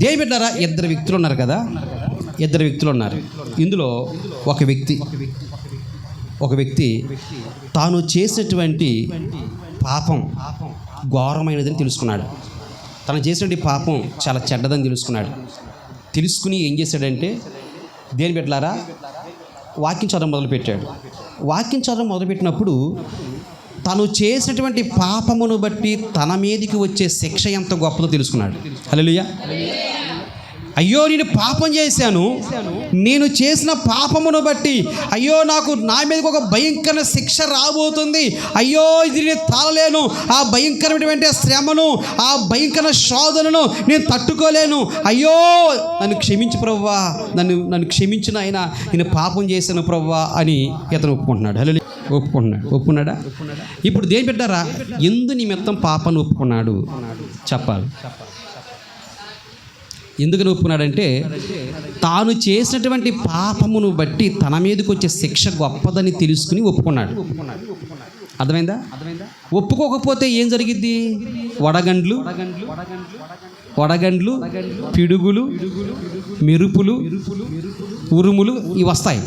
దేని పెట్టారా ఇద్దరు వ్యక్తులు ఉన్నారు కదా? ఇద్దరు వ్యక్తులు ఉన్నారు. ఇందులో ఒక వ్యక్తి ఒక వ్యక్తి తాను చేసినటువంటి పాపం ఘోరమైనదని తెలుసుకున్నాడు. తను చేసినటువంటి పాపం చాలా చెడ్డదని తెలుసుకున్నాడు. తెలుసుకుని ఏం చేశాడంటే దేని పెట్టారా వాక్యం చదవడం మొదలుపెట్టాడు. వాక్యం చదవడం మొదలుపెట్టినప్పుడు తను చేసినటువంటి పాపమును బట్టి తన మీదకి వచ్చే శిక్ష ఎంత గొప్పదో తెలుసుకున్నాడు. హల్లెలూయా. అయ్యో నేను పాపం చేశాను. నేను చేసిన పాపమును బట్టి అయ్యో నాకు నా మీదకి ఒక భయంకర శిక్ష రాబోతుంది. అయ్యో ఇది నేను తాళలేను. ఆ భయంకరమైనటువంటి శ్రమను ఆ భయంకర శోధనను నేను తట్టుకోలేను. అయ్యో నన్ను క్షమించు ప్రవ్వా. నన్ను నన్ను క్షమించిన ఆయన నేను పాపం చేశాను ప్రవ్వా అని ఇతను ఒప్పుకుంటున్నాడు. హలో ఒప్పుకుంటున్నాడు. ఒప్పుకున్నాడా? ఇప్పుడు దేని పెట్టారా ఎందు నిమిత్తం పాపను ఒప్పుకున్నాడు. చెప్పాలి. ఎందుకని ఒప్పుకున్నాడంటే తాను చేసినటువంటి పాపమును బట్టి తన మీదకి వచ్చే శిక్ష గొప్పదని తెలుసుకుని ఒప్పుకున్నాడు. అర్థమైందా? ఒప్పుకోకపోతే ఏం జరిగిద్ది? వడగండ్లు వడగండ్లు పిడుగులు మెరుపులు ఉరుములు ఇవి వస్తాయి.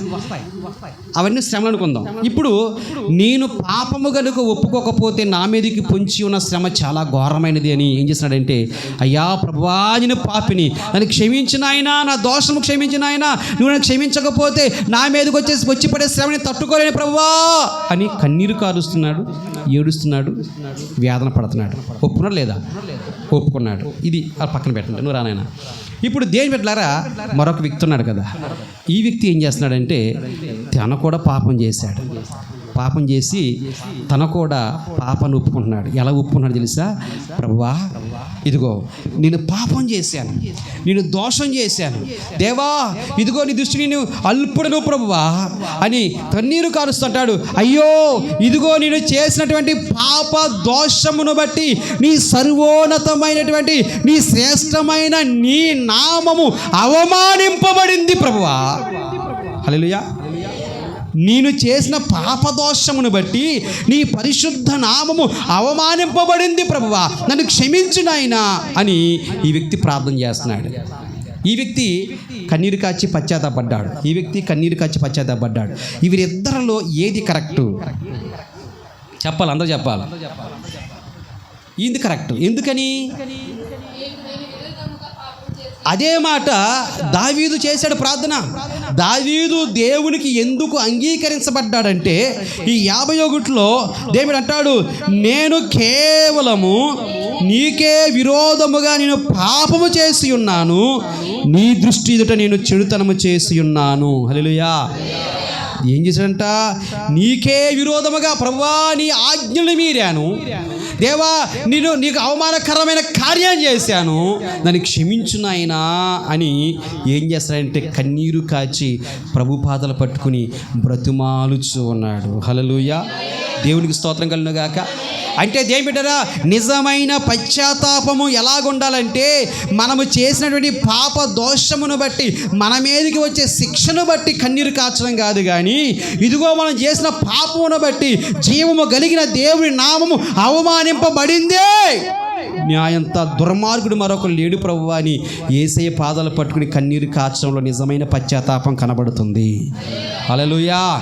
అవన్నీ శ్రమలు అనుకుందాం. ఇప్పుడు నేను పాపము గనుక ఒప్పుకోకపోతే నా మీదకి పొంచి ఉన్న శ్రమ చాలా ఘోరమైనది అని ఏం చేస్తున్నాడంటే అయ్యా ప్రభువా పాపిని. నన్ను క్షమించిన ఆయన నా దోషము క్షమించిన ఆయన నువ్వు నన్ను క్షమించకపోతే నా మీదకి వచ్చేసి వచ్చి పడే శ్రమని తట్టుకోలేని ప్రభువా. అని కన్నీరు కారుస్తున్నాడు ఏడుస్తున్నాడు వేదన పడుతున్నాడు. ఒప్పు ఒప్పుకున్నాడు లేదా ఒప్పుకున్నాడు. ఇది ఆ పక్కన పెట్టండి. నువ్వు రానైనా ఇప్పుడు దేని పెట్టారా మరొక వ్యక్తి ఉన్నాడు కదా. ఈ వ్యక్తి ఏం చేస్తున్నాడంటే తన కూడా పాపం చేశాడు. పాపం చేసి తన కూడా పాపాన్ని ఒప్పుకుంటున్నాడు. ఎలా ఒప్పుకున్నాడు తెలుసా? ప్రభువా ఇదిగో నేను పాపం చేశాను. నేను దోషం చేశాను. దేవా ఇదిగో నీ దృష్టి నేను అల్పుడను ప్రభువా అని కన్నీరు కారుస్తుంటాడు అయ్యో ఇదిగో నేను చేసినటువంటి పాప దోషమును బట్టి నీ సర్వోన్నతమైనటువంటి నీ శ్రేష్టమైన నీ నామము అవమానింపబడింది ప్రభువా. హలో నేను చేసిన పాపదోషమును బట్టి నీ పరిశుద్ధ నామము అవమానింపబడింది ప్రభువా. నన్ను క్షమించు నాయనా అని ఈ వ్యక్తి ప్రార్థన చేస్తున్నాడు. ఈ వ్యక్తి కన్నీరు కాచి పశ్చాత్తాపడ్డాడు. ఈ వ్యక్తి కన్నీరు కాచి పశ్చాత్తాపడ్డాడు. వీరిద్దరిలో ఏది కరెక్టు? చెప్పాలి అందరూ చెప్పాలి. ఇది కరెక్ట్? ఎందుకని? అదే మాట దావీదు చేశాడు ప్రార్థన. దావీదు దేవునికి ఎందుకు అంగీకరించబడ్డాడంటే ఈ యాభై ఒకటిలో దేవుడు అంటాడు నేను కేవలము నీకే విరోధముగా నేను పాపము చేసి ఉన్నాను. నీ దృష్టి ఎదుట నేను చెడుతనము చేసి ఉన్నాను. హల్లెలూయా. ఏం చేశాడంట? నీకే విరోధముగా ప్రభువా నీ ఆజ్ఞలు మీరాను. దేవా నేను నీకు అవమానకరమైన కార్యం చేశాను. నన్ను క్షమించు నాయనా అని ఏం చేస్తాడంటే కన్నీరు కాచి ప్రభు పాదలు పట్టుకుని బ్రతుమాలుచు ఉన్నాడు. హలలుయా దేవునికి స్తోత్రం కలుగుగాక అంటే దేని నిజమైన పశ్చాత్తాపము ఎలాగుండాలంటే మనము చేసినటువంటి పాప దోషమును బట్టి మన మీదకి వచ్చే శిక్షను బట్టి కన్నీరు కాచడం కాదు కానీ ఇదిగో మనం చేసిన పాపమును బట్టి జీవము కలిగిన దేవుని నామము అవమానింపబడిందే. న్యాయంత దుర్మార్గుడు మరొకరు లేడు ప్రభు అని ఏసయ్య పాదాలు పట్టుకుని కన్నీరు కాచడంలో నిజమైన పశ్చాత్తాపం కనబడుతుంది. అలలుయా